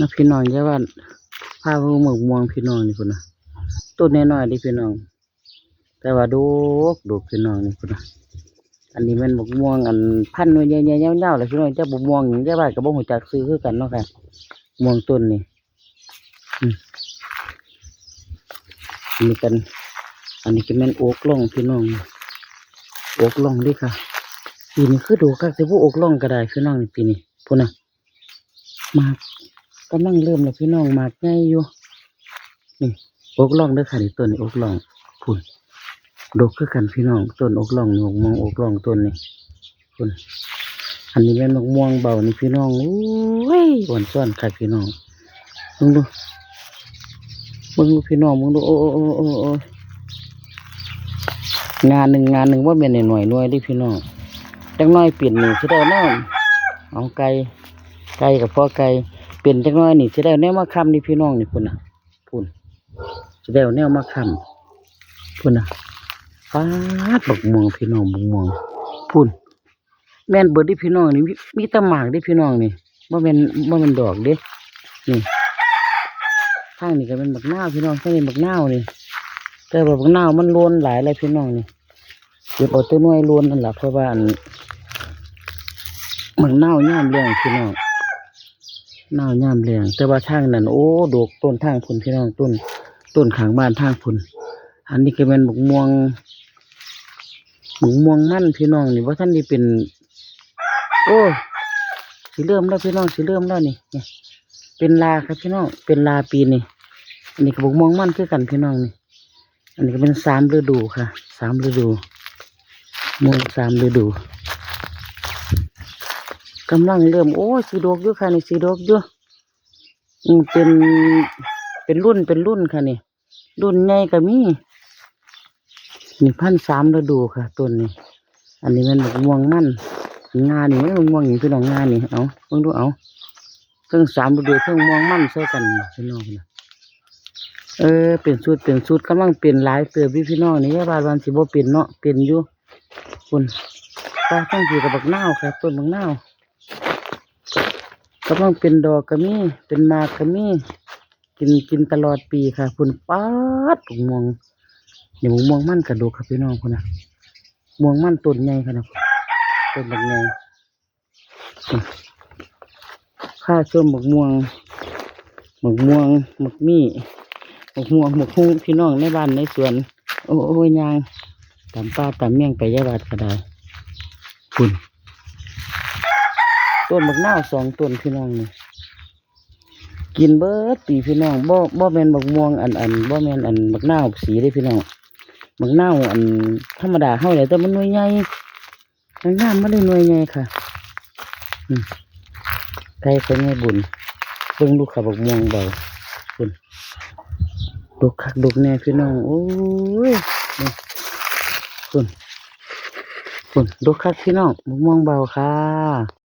นะพี่น้องอย่ว่าพาพหมกม่วงพี่น้องนี่พุ่นน่ะต้นน้อยๆดิพี่น้อง แต่ว่าดกดกพี่น้องนี่พุ่นน่ะอันนี้มันหมกม่วงอันพันธุ์หน่วยใหญ่ๆยาวๆเลยพี่น้องจ้าบ่ม่วงหยังจ้าบ้านก็บ่ฮู้จักซื้อคือกันเนาะค่ะม่วงต้นนี่อืมอันนี้กัน อันนี้ก็แม่นโอ๊กล่องพี่น้องโอ๊กล่องเดิค่ะปีนี้คือดูคักแต่พวกอกล่องก็ได้พี่น้องนี่ปีนี้พุ่นน่ะมา กำลังเริ่มแล้วพี่น้องมากใหญ่อยู่นี่อกล่องเด้อค่ะนี่ต้นนี้อกล่องพุ่นดกคือกันพี่น้องต้นอกล่องนี่มองอกล่องต้นนี่พุ่นอันนี้แม่นมะม่วงเบานี่พี่น้องโอ้ยอ่อนซ้อนค่ะพี่น้องมึงดูมึงดูพี่น้องมึงดูโอ้โอ้โอ้โอ้งานหนึ่งงานหนึ่งว่าเป็นหน่วยหน่วยดิพี่น้องจังน้อยเปลี่ยนนี่สิได้แนวเอาไก่ไก่กับพ่อไก่ เปลี่ยนจังน้อยนี่สิได้แนวมาคำนี่พี่น้องนี่พุ่นน่ะพุ่นสิได้แนวมาคำพุ่นน่ะฟ้าดบักม่วงพี่น้องบักม่วงพุ่นแม่นเบิดดิพี่น้องนี่มีตะหมากดิพี่น้องนี่บ่แม่นบ่แม่นดอกเด้นี่ข้างนี่ก็เป็นบักนาวพี่น้องข้างนี้บักนาวนี่แต่บักนาวมันโลนหลายเลยพี่น้องนี่เก็บเอาตัวน้อยล้วนนั่นแหละเพราะว่าอันมันเน่าย่ามเลี้ยงพี่น้อง เน่าย่ามเลียงแต่ว่าทางนั้นโอ้ดกต้นทางพุ่นพี่น้องต้น ต้นขางบ้านทางพุ่นอันนี้ก็เป็นหมกม่วงหมกม่วงมั่นพี่น้องนี่ว่าท่านนี่เป็น โอ้สิเริ่มแล้วพี่น้องสิเริ่มแล้วนี่เนี่ยเป็นลาครับพี่น้องเป็นลาปีนี่อันนี้ก็บกม่วงมั่นคือกันพี่น้องนี่ อันนี้ก็เป็นสามฤดูค่ะสามฤดูม่วงสามฤดู กำลังเริ่มโอ้สีดกอยู่ค่ะนี่สีดกอยู่อืมเป็นเป็นรุ่นเป็นรุ่นค่ะนี่รุ่นใหญ่ก็มีนี่พันสามฤดูค่ะต้นนี้ อันนี้มันบักม่วงมั่นงานนี่มันบักม่วงอย่างพี่น้องงานนี่เอาเพิ่งดูเอาเครื่องสามฤดูเครื่องม่วงมั่นใส่กันพี่น้องนะเออเป็นสูตรเป็นสูตรกำลังเป็นหลายเติบพี่พี่น้องนี่แค่บาดวันสิบ่เป็นเนาะเป็นอยู่คุณตาตั้งอยู่กับบักนาวครับต้นบักนาว กำลังเป็นดอกก็มีเป็นมากก็มีกินกินตลอดปีค่ะคุณป๊าดมะม่วงเดี๋ยวม่วงมันกระดูกครับพี่น้องคุณนะม่วงมันต้นใหญ่ค่ะนะต้นบักใหญ่ข้าส้มบักม่วงบักม่วงบักมี่บักม่วงบักฮุ้งพี่น้องในบ้านในสวน โอ้โอ้ยยางตำป้าตำเมี่ยงไปยาบาดก็ได้คุณ ต้นบักนาวสองต้นพี่น้องนี่กินเบิดปีพี่น้องบ่บ่แมนบักม่วงอันอันบ่แมนอันบักนาวสีได้พี่น้องบักนาวอันธรรมดาเฮาแหละแต่มันหน่วยใหญ่มันงามมันได้หน่วยใหญ่ค่ะอืมไก่ก็ง่ายบุญเบิ่งลูกขับบักม่วงเบาคุณลูกคักลูกแน่พี่น้องโอ้ยคุณคุณดูคักพี่น้องมะม่วงเบาค่ะ